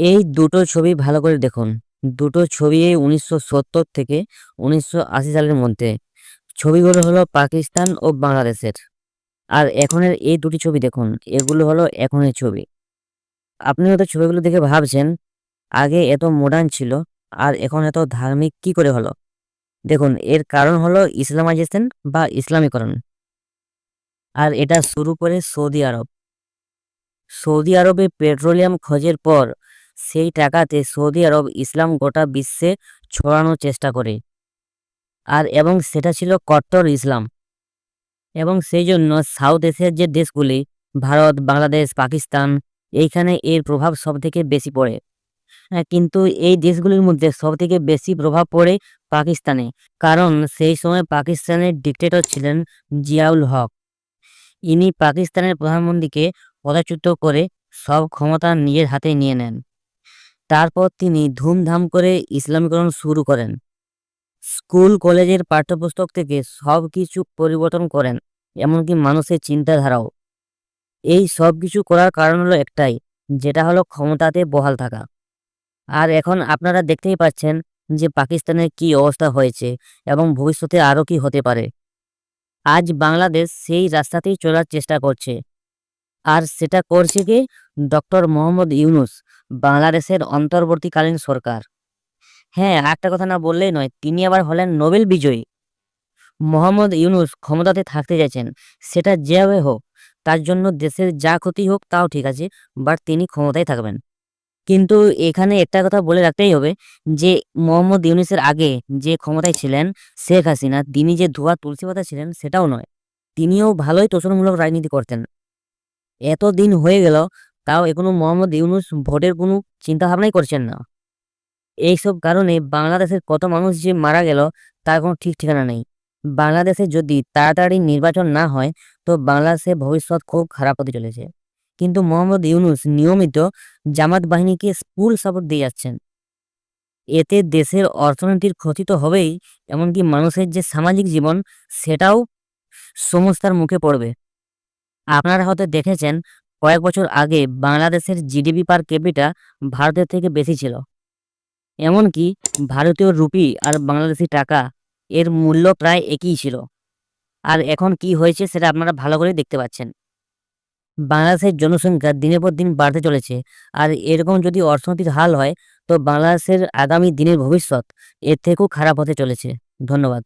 এই দুটো ছবি ভালো করে দেখুন। দুটো ছবি উনিশশো থেকে উনিশশো আশি সালের মধ্যে। ছবিগুলো হলো পাকিস্তান ও বাংলাদেশের। আর এখনের এই দুটি ছবি দেখুন, এগুলো হলো এখনের ছবি। আপনি হয়তো ছবিগুলো দেখে ভাবছেন, আগে এত মডার্ন ছিল, আর এখন এত ধার্মিক কি করে হলো? দেখুন, এর কারণ হলো ইসলামাইজেশন বা ইসলামীকরণ। আর এটা শুরু করে সৌদি আরব। সৌদি আরবে পেট্রোলিয়াম খোঁজের পর সেই টাকাতে সৌদি আরব ইসলাম গোটা বিশ্বে ছড়ানোর চেষ্টা করে। আর এবং সেটা ছিল কট্টর ইসলাম। এবং সেই জন্য সাউথ এশিয়ার যে দেশগুলি ভারত বাংলাদেশ পাকিস্তান এইখানে এর প্রভাব সবথেকে বেশি পড়ে। হ্যাঁ, কিন্তু এই দেশগুলির মধ্যে সবথেকে বেশি প্রভাব পড়ে পাকিস্তানে। কারণ সেই সময় পাকিস্তানের ডিক্টেটর ছিলেন জিয়াউল হক। ইনি পাকিস্তানের প্রধানমন্ত্রীকে পদচ্যুত করে সব ক্ষমতা নিজের হাতে নিয়ে নেন। তারপর তিনি ধুমধাম করে ইসলামীকরণ শুরু করেন। স্কুল, কলেজের পাঠ্যপুস্তক থেকে সব কিছু পরিবর্তন করেন, এমনকি মানুষের চিন্তাধারাও। এই সব কিছু করার কারণ হলো একটাই, যেটা হলো ক্ষমতাতে বহাল থাকা। আর এখন আপনারা দেখতেই পাচ্ছেন যে পাকিস্তানের কি অবস্থা হয়েছে এবং ভবিষ্যতে আরও কি হতে পারে। আজ বাংলাদেশ সেই রাস্তাতেই চলার চেষ্টা করছে। আর সেটা করছে কি? ডক্টর মোহাম্মদ ইউনুস। বাংলাদেশের অন্তর্বর্তীকালীন সরকার। হ্যাঁ একটা কথা না বললেই নয়, তিনি আবার হলেন নোবেল বিজয়ী। মোহাম্মদ ইউনুস ক্ষমতাতে থাকতে চাইছেন, সেটা যেভাবে হোক, তার জন্য দেশের যা ক্ষতি হোক তাও ঠিক আছে, বাট তিনি ক্ষমতায় থাকবেন। কিন্তু এখানে একটা কথা বলে রাখতেই হবে যে, মোহাম্মদ ইউনুসের আগে যে ক্ষমতায় ছিলেন শেখ হাসিনা, তিনি যে ধোয়া তুলসী পাতা ছিলেন সেটাও নয়। তিনিও ভালোই তোষণমূলক রাজনীতি করতেন। এত দিন হয়ে গেল তাও এখনও মোহাম্মদ ইউনুস ভোটের কোনো চিন্তা ভাবনাই করছেন না। এইসব কারণে বাংলাদেশের কত মানুষ যে মারা গেল, তার কোনো ঠিক ঠিকানা নেই। বাংলাদেশে যদি তাড়াতাড়ি নির্বাচন না হয়, তো বাংলাদেশের ভবিষ্যৎ খুব খারাপ হতে চলেছে। কিন্তু মোহাম্মদ ইউনুস নিয়মিত জামাত বাহিনীকে ফুল সাপোর্ট দিয়ে যাচ্ছেন। এতে দেশের অর্থনীতির ক্ষতি তো হবেই, এমনকি মানুষের যে সামাজিক জীবন, সেটাও সমস্যার মুখে পড়বে। আপনারা হয়তো দেখেছেন কয়েক বছর আগে বাংলাদেশের জিডিপি পার ক্যাপিটা ভারতের থেকে বেশি ছিল। এমনকি ভারতীয় রুপি আর বাংলাদেশি টাকা এর মূল্য প্রায় একই ছিল। আর এখন কি হয়েছে সেটা আপনারা ভালো করে দেখতে পাচ্ছেন। বাংলাদেশের জনসংখ্যা দিনের পর দিন বাড়তে চলেছে। আর এরকম যদি অর্থনৈতিক হাল হয়, তো বাংলাদেশের আগামী দিনের ভবিষ্যৎ এর থেকেও খারাপ হতে চলেছে। ধন্যবাদ।